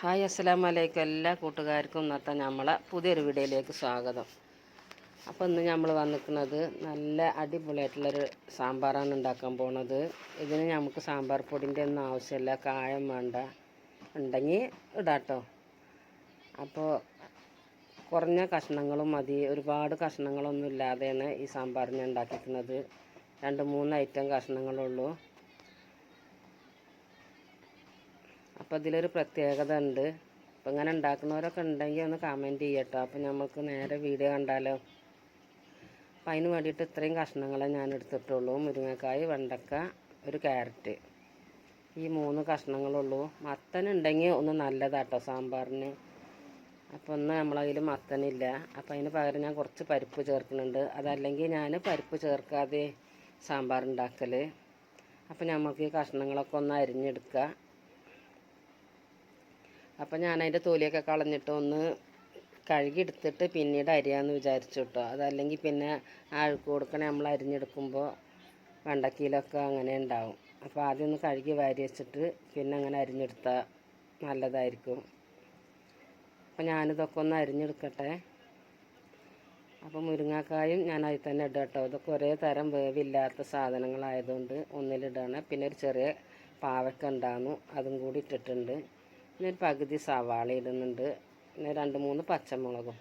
Hi അസ്സലാമു വലൈക്കും എല്ലാ കൂട്ടുകാർക്കും ഇന്നത്തെ നമ്മളെ പുതിയൊരു വീഡിയോയിലേക്ക് സ്വാഗതം. അപ്പോൾ ഇന്ന് നമ്മൾ വന്നിരിക്കുന്നത് നല്ല അടിപൊളിയായിട്ടുള്ളൊരു സാമ്പാറാണ് ഉണ്ടാക്കാൻ പോണത്. ഇതിന് നമുക്ക് സാമ്പാർ പൊടിന്റെ ഒന്നും ആവശ്യമില്ല കായം വേണ്ട ഉണ്ടെങ്കിൽ ഇടാട്ടോ. അപ്പോൾ കുറഞ്ഞ കഷ്ണങ്ങളും മതി. ഒരുപാട് കഷ്ണങ്ങളൊന്നും ഇല്ലാതെയാണ് ഈ സാമ്പാർ ഞാൻ ഉണ്ടാക്കിയിരിക്കുന്നത്. രണ്ട് മൂന്ന് ഐറ്റം കഷ്ണങ്ങളുള്ളൂ. അപ്പോൾ ഇതിലൊരു പ്രത്യേകത ഉണ്ട്. അപ്പോൾ ഇങ്ങനെ ഉണ്ടാക്കുന്നവരൊക്കെ ഉണ്ടെങ്കിൽ ഒന്ന് കമന്റ് ചെയ്യട്ടോ. അപ്പോൾ നമുക്ക് നേരെ വീഡിയോ കണ്ടാലോ? അപ്പോൾ അതിന് വേണ്ടിയിട്ട് ഇത്രയും കഷ്ണങ്ങളെ ഞാൻ എടുത്തിട്ടുള്ളൂ. മുരിങ്ങക്കായ് വെണ്ടക്ക ഒരു ക്യാരറ്റ്. ഈ മൂന്ന് കഷ്ണങ്ങളുള്ളൂ. മത്തൻ ഉണ്ടെങ്കിൽ ഒന്ന് നല്ലതാട്ടോ സാമ്പാറിന്. അപ്പോൾ ഒന്ന് നമ്മളതിൽ മത്തനില്ല അപ്പോൾ അതിന് പകരം ഞാൻ കുറച്ച് പരിപ്പ് ചേർക്കുന്നുണ്ട്. അതല്ലെങ്കിൽ ഞാൻ പരിപ്പ് ചേർക്കാതെ സാമ്പാർ ഉണ്ടാക്കൽ അപ്പോൾ നമുക്ക് ഈ കഷ്ണങ്ങളൊക്കെ ഒന്ന് അരിഞ്ഞെടുക്കുക. അപ്പം ഞാൻ അതിന്റെ തൊലിയൊക്കെ കളഞ്ഞിട്ട് ഒന്ന് കഴുകി എടുത്തിട്ട് പിന്നീട് അരിയാന്ന് വിചാരിച്ചു കേട്ടോ അതല്ലെങ്കിൽ പിന്നെ ആ അഴുക്ക് കൊടുക്കണേ നമ്മൾ അരിഞ്ഞെടുക്കുമ്പോൾ വെണ്ടക്കയിലൊക്കെ അങ്ങനെ ഉണ്ടാവും. അപ്പോൾ ആദ്യം ഒന്ന് കഴുകി വാരി വെച്ചിട്ട് പിന്നെ അങ്ങനെ അരിഞ്ഞെടുത്താൽ നല്ലതായിരിക്കും. അപ്പോൾ ഞാനിതൊക്കെ ഒന്ന് അരിഞ്ഞെടുക്കട്ടെ. അപ്പോൾ മുരിങ്ങാക്കായും ഞാൻ അതിൽ തന്നെ ഇടാം കേട്ടോ ഇതൊക്കെ ഒരേ തരം വേവില്ലാത്ത സാധനങ്ങളായതുകൊണ്ട് ഒന്നിലിടാണ്. പിന്നെ ഒരു ചെറിയ പാവക്ക ഉണ്ടായിരുന്നു അതും കൂടി ഇട്ടിട്ടുണ്ട്. പിന്നെ ഒരു പകുതി സവാള ഇടുന്നുണ്ട്. പിന്നെ രണ്ട് മൂന്ന് പച്ചമുളകും.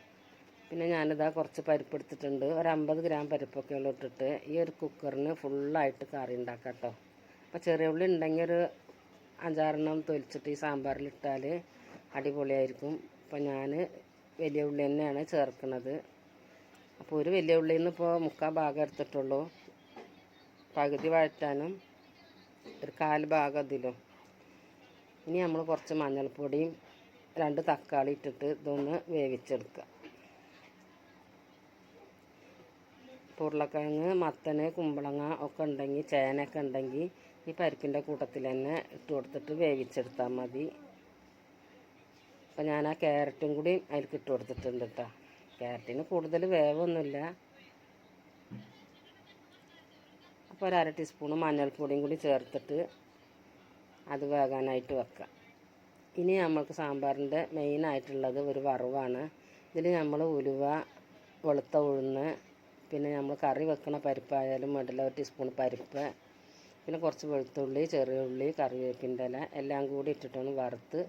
പിന്നെ ഞാനിതാ കുറച്ച് പരിപ്പ് എടുത്തിട്ടുണ്ട്. ഒരു അമ്പത് ഗ്രാം പരിപ്പൊക്കെ ഉള്ളു ഇട്ടിട്ട് ഈ ഒരു കുക്കറിന് ഫുള്ളായിട്ട് കറി ഉണ്ടാക്കാം കേട്ടോ. അപ്പോൾ ചെറിയ ഉള്ളി ഉണ്ടെങ്കിൽ ഒരു അഞ്ചാറെണ്ണം തൊലിച്ചിട്ട് ഈ സാമ്പാറിലിട്ടാൽ അടിപൊളിയായിരിക്കും. അപ്പോൾ ഞാൻ വലിയ ഉള്ളി തന്നെയാണ് ചേർക്കുന്നത്. അപ്പോൾ ഒരു വലിയ ഉള്ളിയിൽ നിന്ന് ഇപ്പോൾ മുക്കാൽ ഭാഗം എടുത്തിട്ടുള്ളൂ. പകുതി വഴറ്റാനും ഒരു കാൽ ഭാഗം ഇതിലും ഇനി നമ്മൾ കുറച്ച് മഞ്ഞൾപ്പൊടിയും രണ്ട് തക്കാളി ഇട്ടിട്ട് ഇതൊന്ന് വേവിച്ചെടുക്കുക. ഉരുളക്കിഴങ്ങ് മത്തന് കുമ്പളങ്ങ ഒക്കെ ഉണ്ടെങ്കിൽ ചേനയൊക്കെ ഉണ്ടെങ്കിൽ ഈ പരിപ്പിന്റെ കൂട്ടത്തിൽ തന്നെ ഇട്ട് കൊടുത്തിട്ട് വേവിച്ചെടുത്താൽ മതി. അപ്പം ഞാൻ ആ ക്യാരറ്റും കൂടി അതിലേക്ക് ഇട്ട് കൊടുത്തിട്ടുണ്ട് കേട്ടോ ക്യാരറ്റിന് കൂടുതൽ വേവൊന്നുമില്ല. അപ്പോൾ ഒരു അര ടീസ്പൂൺ മഞ്ഞൾപ്പൊടിയും കൂടി ചേർത്തിട്ട് അത് വേകാനായിട്ട് വെക്കാം. ഇനി നമ്മൾക്ക് സാമ്പാറിന്റെ മെയിനായിട്ടുള്ളത് ഒരു വറവാണ്. ഇതിൽ നമ്മൾ ഉലുവ വെളുത്ത ഉഴുന്ന് പിന്നെ നമ്മൾ കറി വെക്കണ പരിപ്പായാലും വേണ്ടില്ല ഒരു ടീസ്പൂൺ പരിപ്പ് പിന്നെ കുറച്ച് വെളുത്തുള്ളി ചെറിയ ഉള്ളി കറിവേപ്പിന്റെ ഇല എല്ലാം കൂടി ഇട്ടിട്ടൊന്ന് വറുത്ത്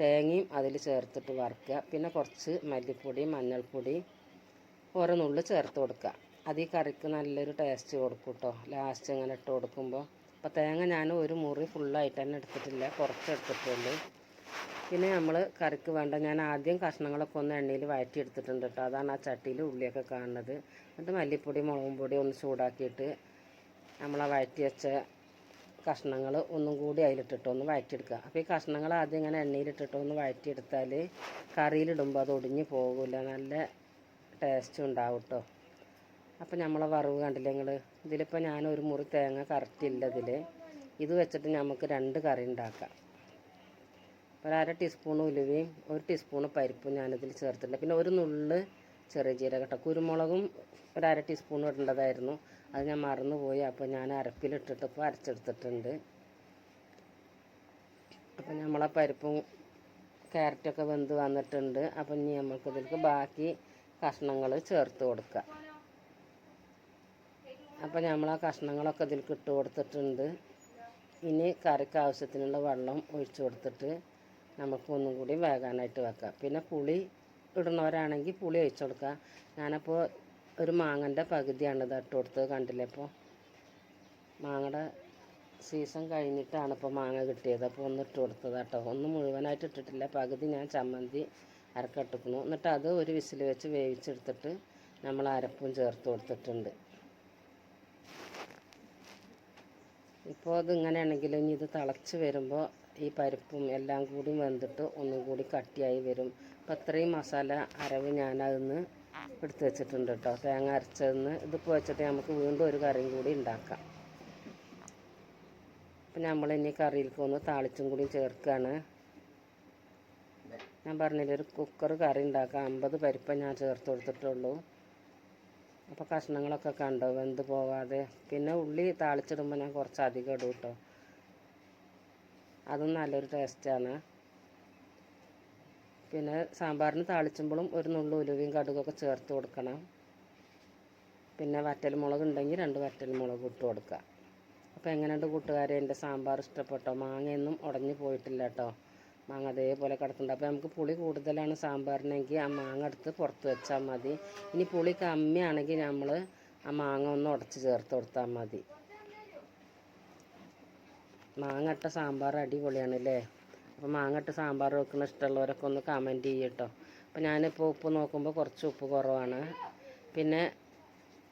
തേങ്ങയും അതിൽ ചേർത്തിട്ട് വറുക്കുക. പിന്നെ കുറച്ച് മല്ലിപ്പൊടി മഞ്ഞൾപ്പൊടി ഓരോന്നുള്ളിൽ നുള്ളി ചേർത്ത് കൊടുക്കുക. അത് ഈ കറിക്ക് നല്ലൊരു ടേസ്റ്റ് കൊടുക്കും കേട്ടോ ലാസ്റ്റ് അങ്ങനെ ഇട്ട് കൊടുക്കുമ്പോൾ അപ്പോൾ തേങ്ങ ഞാൻ ഒരു മുറി ഫുള്ളായിട്ട് തന്നെ എടുത്തിട്ടില്ല. കുറച്ച് എടുത്തിട്ടുള്ളൂ. പിന്നെ നമ്മൾ കറിക്ക് വേണ്ട ഞാൻ ആദ്യം കഷ്ണങ്ങളൊക്കെ ഒന്ന് എണ്ണയിൽ വഴറ്റി എടുത്തിട്ടുണ്ട് കേട്ടോ. അതാണ് ആ ചട്ടിയിൽ ഉള്ളിയൊക്കെ കാണുന്നത്. എന്നിട്ട് മല്ലിപ്പൊടി മുളകും പൊടി ഒന്ന് ചൂടാക്കിയിട്ട് നമ്മൾ ആ വഴറ്റി വെച്ച കഷ്ണങ്ങൾ ഒന്നും കൂടി അതിലിട്ടിട്ട് ഒന്ന് വഴറ്റിയെടുക്കുക അപ്പോൾ ഈ കഷ്ണങ്ങൾ ആദ്യം ഇങ്ങനെ എണ്ണയിലിട്ടിട്ട് ഒന്ന് വഴറ്റിയെടുത്താൽ കറിയിലിടുമ്പോൾ അത് ഒടിഞ്ഞു പോകില്ല നല്ല ടേസ്റ്റ് ഉണ്ടാവും കേട്ടോ അപ്പോൾ നമ്മളെ വറവ് കണ്ടില്ലേ നിങ്ങൾ ഇതിലിപ്പോൾ ഞാൻ ഒരു മുറി തേങ്ങ കറക്റ്റ് ഇല്ല ഇതിൽ ഇത് വെച്ചിട്ട് നമുക്ക് രണ്ട് കറി ഉണ്ടാക്കാം ഒരു അര ടീസ്പൂൺ ഉലുവയും ഒരു ടീസ്പൂൺ പരിപ്പും ഞാനിതിൽ ചേർത്തിട്ടുണ്ട്. പിന്നെ ഒരു നുള്ള് ചെറിയ ജീരകട്ട കേട്ടോ കുരുമുളകും ഒരു അര ടീസ്പൂൺ ഇടേണ്ടതായിരുന്നു. അത് ഞാൻ മറന്നുപോയി. അപ്പോൾ ഞാൻ അരപ്പിലിട്ടിട്ട് ഇപ്പോൾ അരച്ചെടുത്തിട്ടുണ്ട്. അപ്പം നമ്മളെ പരിപ്പും ക്യാരറ്റൊക്കെ വെന്ത് വന്നിട്ടുണ്ട്. അപ്പം ഇനി നമുക്ക് ഇതിലേക്ക് ബാക്കി കഷ്ണങ്ങൾ ചേർത്ത് കൊടുക്കാം. അപ്പോൾ നമ്മൾ ആ കഷ്ണങ്ങളൊക്കെ ഇതിലേക്ക് ഇട്ട് കൊടുത്തിട്ടുണ്ട്. ഇനി കറിക്ക് ആവശ്യത്തിനുള്ള വെള്ളം ഒഴിച്ചു കൊടുത്തിട്ട് നമുക്ക് ഒന്നും കൂടി വേകാനായിട്ട് വെക്കാം. പിന്നെ പുളി ഇടുന്നവരാണെങ്കിൽ പുളി ഒഴിച്ചു കൊടുക്കുക ഞാനപ്പോൾ ഒരു മാങ്ങന്റെ പകുതിയാണ് ഇത് ഇട്ട് കൊടുത്തത് കണ്ടില്ലേ ഇപ്പോൾ മാങ്ങയുടെ സീസൺ കഴിഞ്ഞിട്ടാണ് ഇപ്പോൾ മാങ്ങ കിട്ടിയത്. അപ്പോൾ ഒന്ന് ഇട്ട് കൊടുത്തത് കേട്ടോ ഒന്ന് മുഴുവനായിട്ട് ഇട്ടിട്ടില്ല. പകുതി ഞാൻ ചമ്മന്തി അരക്കട്ടിക്കണു. എന്നിട്ട് അത് ഒരു വിസിൽ വെച്ച് വേവിച്ചെടുത്തിട്ട് നമ്മൾ അരപ്പും ചേർത്ത് കൊടുത്തിട്ടുണ്ട്. ഇപ്പോൾ അത് ഇങ്ങനെയാണെങ്കിൽ ഇനി ഇത് തിളച്ച് വരുമ്പോൾ ഈ പരിപ്പും എല്ലാം കൂടി വെന്തിട്ട് ഒന്നും കൂടി കട്ടിയായി വരും. അപ്പോൾ അത്രയും മസാല അരവ് ഞാനതിന്ന് എടുത്ത് വെച്ചിട്ടുണ്ട് കേട്ടോ. തേങ്ങ അരച്ചതെന്ന് ഇതിപ്പോൾ വെച്ചിട്ട് നമുക്ക് വീണ്ടും ഒരു കറിയും കൂടി ഉണ്ടാക്കാം. അപ്പം നമ്മൾ ഇനി കറിയിലേക്ക് ഒന്ന് താളിച്ചും കൂടി ചേർക്കുകയാണ്. ഞാൻ പറഞ്ഞില്ല ഒരു കുക്കർ കറി ഉണ്ടാക്കാം അമ്പത് പരിപ്പ് ഞാൻ ചേർത്ത് കൊടുത്തിട്ടുള്ളൂ. അപ്പോൾ കഷ്ണങ്ങളൊക്കെ കണ്ടോ? വെന്ത് പോവാതെ. പിന്നെ ഉള്ളി താളിച്ചിടുമ്പോൾ ഞാൻ കുറച്ച് അധികം ഇടും കേട്ടോ അതും നല്ലൊരു ടേസ്റ്റാണ് പിന്നെ സാമ്പാറിന് താളിച്ചുമ്പോഴും ഒരു നുള്ളു ഉലുവയും കടുകൊക്കെ ചേർത്ത് കൊടുക്കണം. പിന്നെ വറ്റൽ മുളക് ഉണ്ടെങ്കിൽ രണ്ട് വറ്റൽ വറ്റൽമുളക് ഇട്ട് കൊടുക്കുക. അപ്പോൾ എങ്ങനെയുണ്ട് കൂട്ടുകാരെ? എന്റെ സാമ്പാർ ഇഷ്ടപ്പെട്ടോ? മാങ്ങയൊന്നും ഉടഞ്ഞു പോയിട്ടില്ല കേട്ടോ മാങ്ങ അതേപോലെ കിടക്കുന്നുണ്ട് അപ്പോൾ നമുക്ക് പുളി കൂടുതലാണ് സാമ്പാറിനെങ്കിൽ ആ മാങ്ങ എടുത്ത് പുറത്ത് വെച്ചാൽ മതി. ഇനി പുളി കമ്മിയാണെങ്കിൽ നമ്മൾ ആ മാങ്ങ ഒന്ന് ഉടച്ച് ചേർത്ത് കൊടുത്താൽ മതി. മാങ്ങ ഇട്ട സാമ്പാർ അടിപൊളിയാണ് അല്ലേ അപ്പോൾ മാങ്ങ ഇട്ട സാമ്പാർ വെക്കുന്ന ഇഷ്ടമുള്ളവരൊക്കെ ഒന്ന് കമന്റ് ചെയ്യട്ടോ. അപ്പോൾ ഞാനിപ്പോൾ ഉപ്പ് നോക്കുമ്പോൾ കുറച്ച് ഉപ്പ് കുറവാണ്. പിന്നെ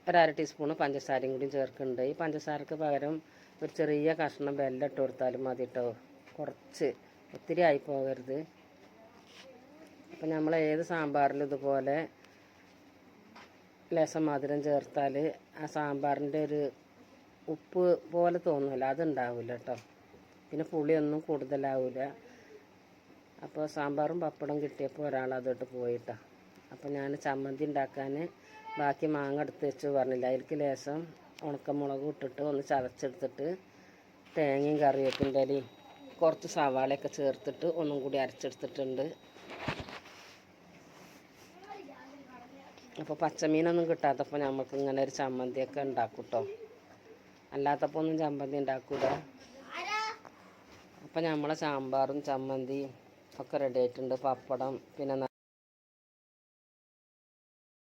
ഒരു അര ടീസ്പൂണ് പഞ്ചസാരയും കൂടി ചേർക്കുന്നുണ്ട്. ഈ പഞ്ചസാരക്ക് പകരം ഒരു ചെറിയ കഷ്ണം വെല്ലം ഇട്ട് കൊടുത്താലും മതി കേട്ടോ കുറച്ച്. ഒത്തിരി ആയി പോകരുത്. അപ്പം നമ്മൾ ഏത് സാമ്പാറിലും ഇതുപോലെ ലേശം മധുരം ചേർത്താൽ ആ സാമ്പാറിന്റെ ഒരു ഉപ്പ് പോലെ തോന്നില്ല അതുണ്ടാവില്ല കേട്ടോ പിന്നെ പുളിയൊന്നും കൂടുതലാവില്ല അപ്പോൾ സാമ്പാറും പപ്പടം കിട്ടിയപ്പോൾ ഒരാൾ അതോട്ട് പോയിട്ടാ. അപ്പോൾ ഞാൻ ചമ്മന്തി ഉണ്ടാക്കാൻ ബാക്കി മാങ്ങ എടുത്ത് വെച്ച് പറഞ്ഞില്ല അതിലേക്ക് ലേശം ഉണക്കമുളക് ഇട്ടിട്ട് ഒന്ന് ചതച്ചെടുത്തിട്ട് തേങ്ങയും കറിവേപ്പിന്റെ ഇലയും കുറച്ച് സവാളയൊക്കെ ചേർത്തിട്ട് ഒന്നും കൂടി അരച്ചെടുത്തിട്ടുണ്ട്. അപ്പോൾ പച്ചമീനൊന്നും കിട്ടാത്തപ്പോൾ നമുക്ക് ഇങ്ങനെ ഒരു ചമ്മന്തിയൊക്കെ ഉണ്ടാക്കും കേട്ടോ അല്ലാത്തപ്പോൾ ഒന്നും ചമ്മന്തി ഉണ്ടാക്കൂല. അപ്പം നമ്മളെ സാമ്പാറും ചമ്മന്തിയും ഒക്കെ റെഡി ആയിട്ടുണ്ട്. പപ്പടം പിന്നെ